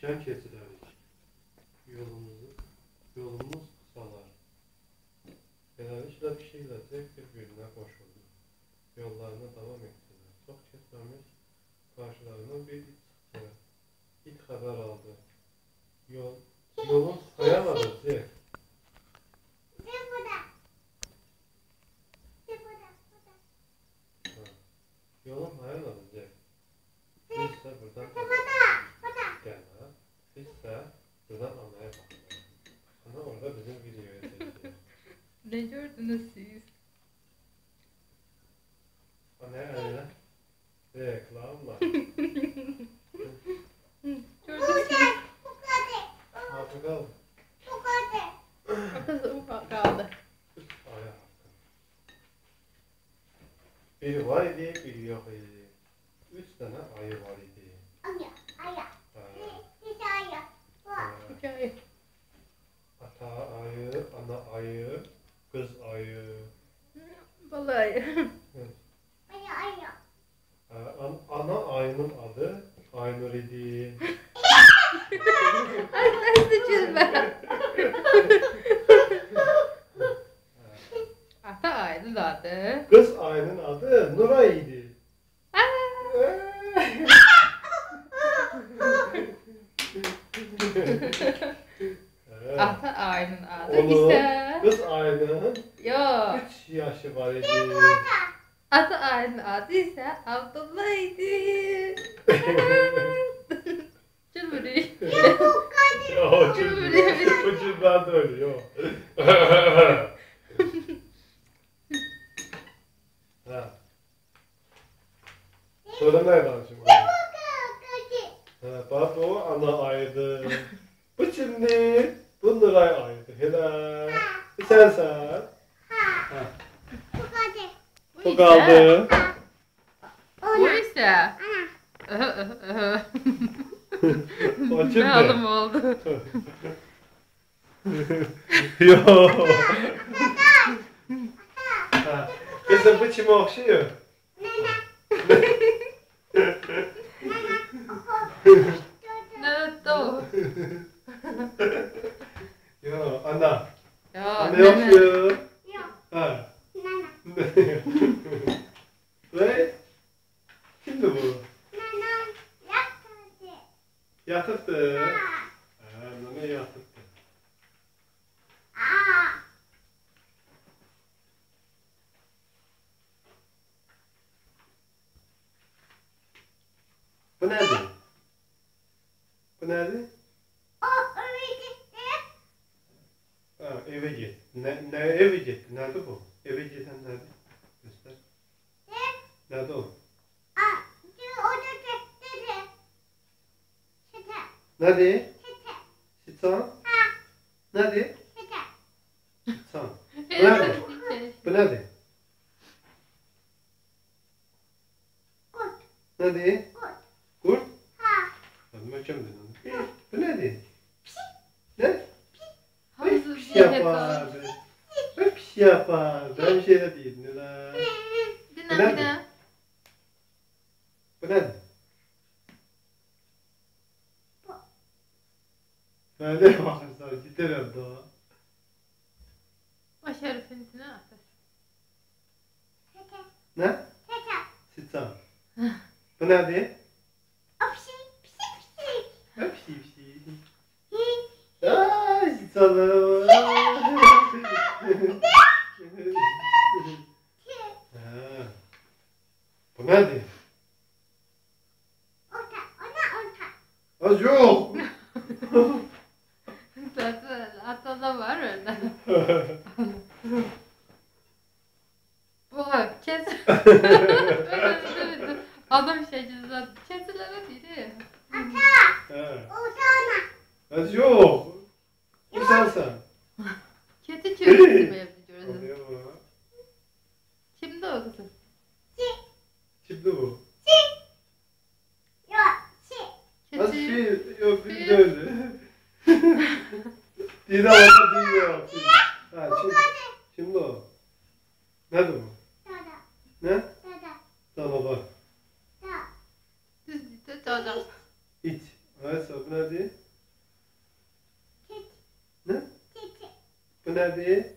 Şen kesilerik. Yolumuzu, yolumuz kısalar. Beləliklə pişiklə bir-birinə qoşuldu. Yollarına davam etdilər. Çox keçməmiş qarşılarına bir it çıxdı. İt xəbər aldı. Yol, yolun sayamadı Zek. Yolun hayaladı Zek. Biz ise buradan Gel ha. Biz ise buradan anaya bakıyoruz. Ana orada bizim videoya çekiyor. Ne gördünüz siz? Ana eline reklamla. Gördünüz siz? Portakal Arkası ufak kaldı. ayağı hakkı. Biri var idi, biri yok idi. Üç tane ayı var idi. Ha, ha. Hikaye. Ata ayı, ana ayı, kız ayı. Vallahi. Ha, an- ana ayının adı Aynur idi. Ay nasıl çizme? Ata ayrı zaten. Kız ayının adı Nuray idi. Ata ayrının adı Onun ise... kız ayının Yok. 3 yaşı var idi. Ata ayrının adı ise Abdullah idi. Cılbırı. o çocuk, çocuk ben de öyle yok. ha. Sonra ne var şimdi? Ha, bak o ana aydı. Bu şimdi bu Nuray aydı. Hele. Sen sen. Ha. Bu kaldı. Bu ise... O ne alım oldu? Yo. Kızım bu kime okşuyor? Ne o? Yo ana. Ya Ana nene. okşuyor. Ha. Ve kimdi bu? Yatıktı. Ha, nene yatıktı. Bu nerede? Bu nerede? Ha, eve git. Ne, ne eve git? Nerede bu? Eve giden nerede? Göster. Nerede o? Nerede? Sitan? Nerede? Sitan. Nerede? Bu nerede? Nerede? Kurt? Ben bakacağım ben onu. Bu nerede? Ne? Pis diye yapar. Yapar. Ben bir şey de değilim. Dinle bir de. Bu nerede? Ben de bakın sana giderim daha. O şerifin içine atır. Ne? Sitan. Bu nerede? Ha pis pis. Ay sitanım. Ha. Bu nerede? Az yok. Zaten atada var öyle. Bu kes. Adam şey zaten kesilere biri. Ha. Az yok. Bu sensen. Keti çözümü yapıyoruz. Şimdi o kızım. Kimdi bu? Keti. şey yok bir de öyle. Bir de olsa diyor. Ha şimdi, şimdi o. Nerede bu? Ne? Tamam bak. Düz düz çocuk. İç. Ha Aysa bu ne diye? Ne? Diye?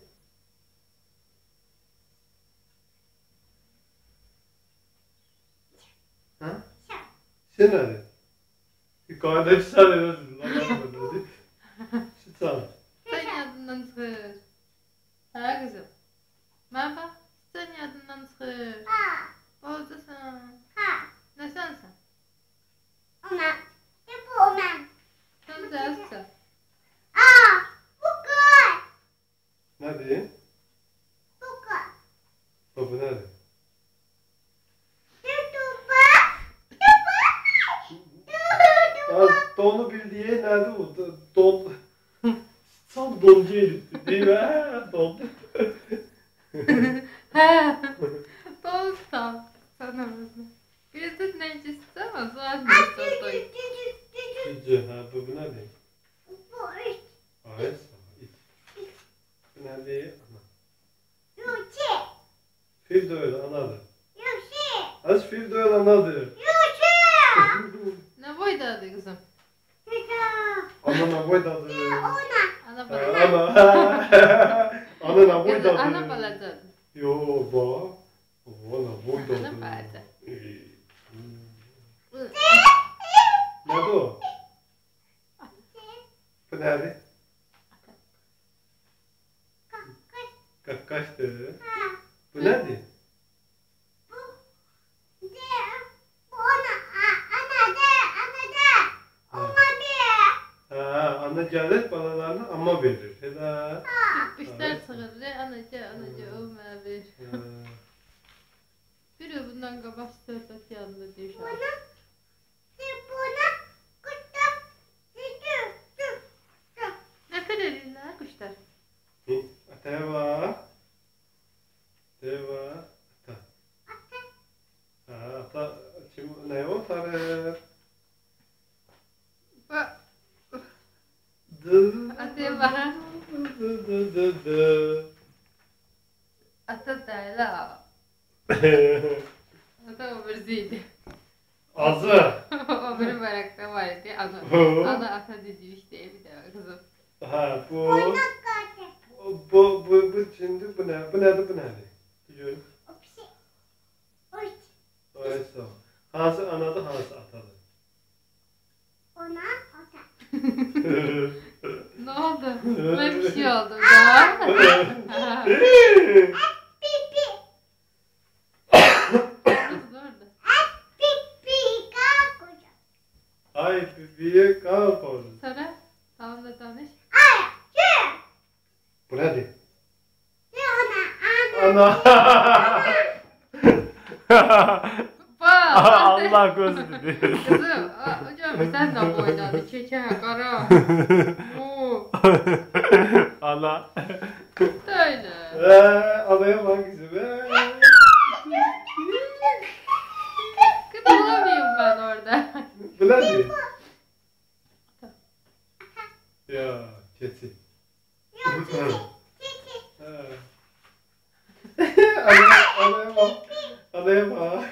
Ha? Sen ne diye? Yukarıda bir tane yazın. Anlamadım ne diye? Şu tane. Sen yadından çıkır. Ha kızım. Ben bak. Sen yadından çıkır. Bozdasın. Ne sensin? Sen sensin. Ne diye? Baba ne diye? Ya donu bildiği nerede o? Do- Don... Tam doncu elifti değil mi? Ha, Don. He. Dostum. Sana mısın? Bir de necisi ama zaten necisi Gücü ha bu bu ne diye? Hayır sana it. Bu ne diye? Ana. Fil de öyle anadır. Az fil de öyle anadır. Ne boyda adı kızım? Anana boy dadı. Ana. Ana. Anana boy Kızım dadı. ana bala adı. Yo ba. Ana boy dadı. Ana bala. Ee, hmm. Nerede o? Bu nerede? Ka kaçtı. Bu nerede? Ha, ana cehalet balalarını amma verir. Hela. Kuşlar sığırdı. Anacı anacı olma bir. Ha. Biri bundan kabak söhbet yanında diyor şu an. Ne kadar illa kuşlar. Hı, Ataya bak. Ataya bak. Ata. Ha, ata. Kim, ne o? Tarif. Bak. Dı. Ataya bak. Dı dı dı dı. Ata derla. Ata birziydi. Azı. o bir merakta var idi. Ana, ana ata dedi işte bir de kızım. Ha bu. Bu bu bu şimdi bu ne? Bu ne? Bu ne? Biliyorum. Oysa. Hansı anadı, hansı atadı. Ne oldu? Ben bir şey oldu. Ya. Kız orada. Ay bir kalk oldu. Sonra onunla tanış. Bu ne? Ana. Bak. Allah korusun dedi. Kızım, hocam sen de boydadı. Çeker, kara. Oo, Allah. Öyle. Eee alaya bak kızım. Eee. Kız olamıyorum ben orada. Ne? Ya keçi. Ha. Alaya, alaya bak. Alaya bak.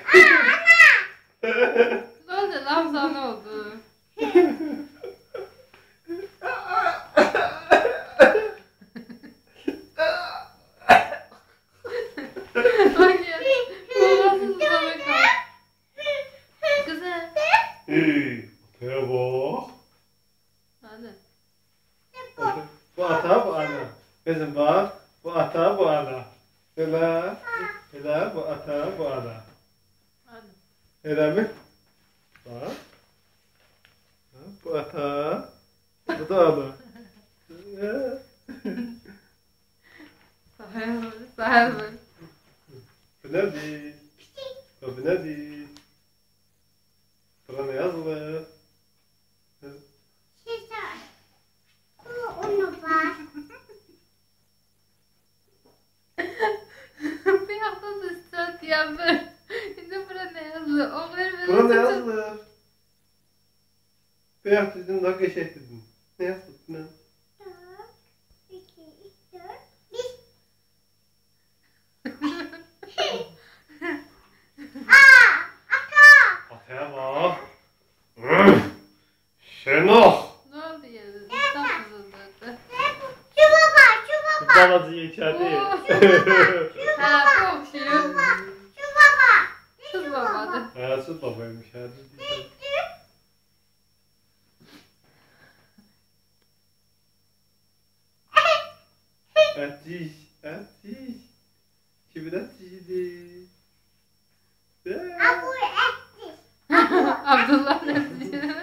Ne oldu lan sana ne oldu? Bak ya. Babasız sana kal. Kızım. Hey, ataya bak. Hadi. Bu ata bu ana. Kızım bak. Bu ata bu ana. Hele. Hele bu ata bu ana. Hadi. Hele mi? Bak. Bu ata. Bu da ana. Ee, Sahaya bak. Sahaya bak. Bu ne değil? Bu ne değil? Buna ne yazılı? Bir hafta ben. Şimdi bura ne yazdı? O kadar Buna ne? Beyaz dedin, nak eşek dedin. Ne yazılı? Ne? Ataya bak. Sen Oh! Ne oldu ya? Tam. Babacı içeride komşuyum. Kız babadı. Ha süt babaymış hadi. Ateş, ateş. Kimin ateşiydi? Abdullah ne diyor?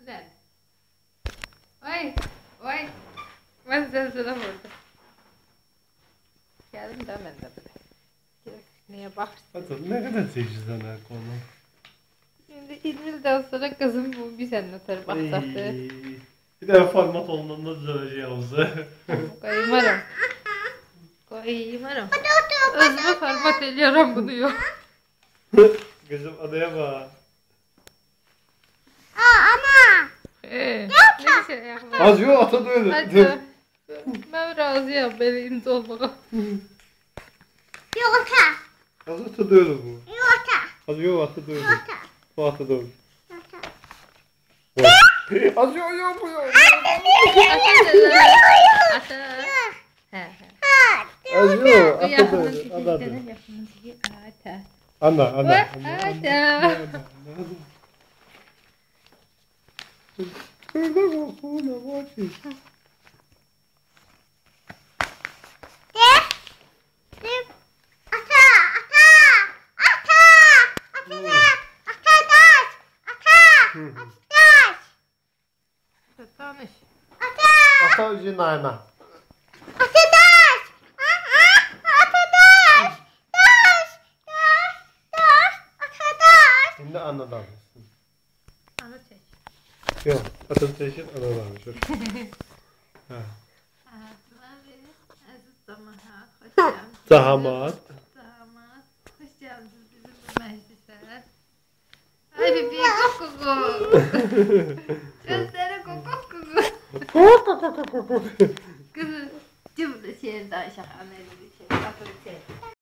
Ulan. Oy, oy. Ben sen sana vurdum. Geldim de ben de böyle. Direkt Hadi ne kadar seçti sana konu. Şimdi İzmir'den sonra kızım bu bir anlatır baksaktı. Ey, Bir de format olmanın düzeleceğiz. Koymarım. Koymarım. Özümü format ediyorum bunu yok. Kızım adaya bak. Ee, ne şey yapma. Az yok ata da öyle. Hadi. Ben razıyım beni imza olmağa. Az ata da öyle bu. Az yok ata da öyle. Bu ata da öyle. Az yok yok bu yok. Ata. He he. Az yok Bu ata da yakınız öyle. Ada da. iki yakınız iki ata. Ana ana. Ata. Şurada korkuğuna bak. Tanış. Ata yüzün ayna. Şimdi anadan. Ana çek. Yok. Atın teşhir anadan. Ha. Aziz 哥哥，我带着哥哥哥哥，哥哥哥哥哥哥，就是就在现在小孩那里去打出去。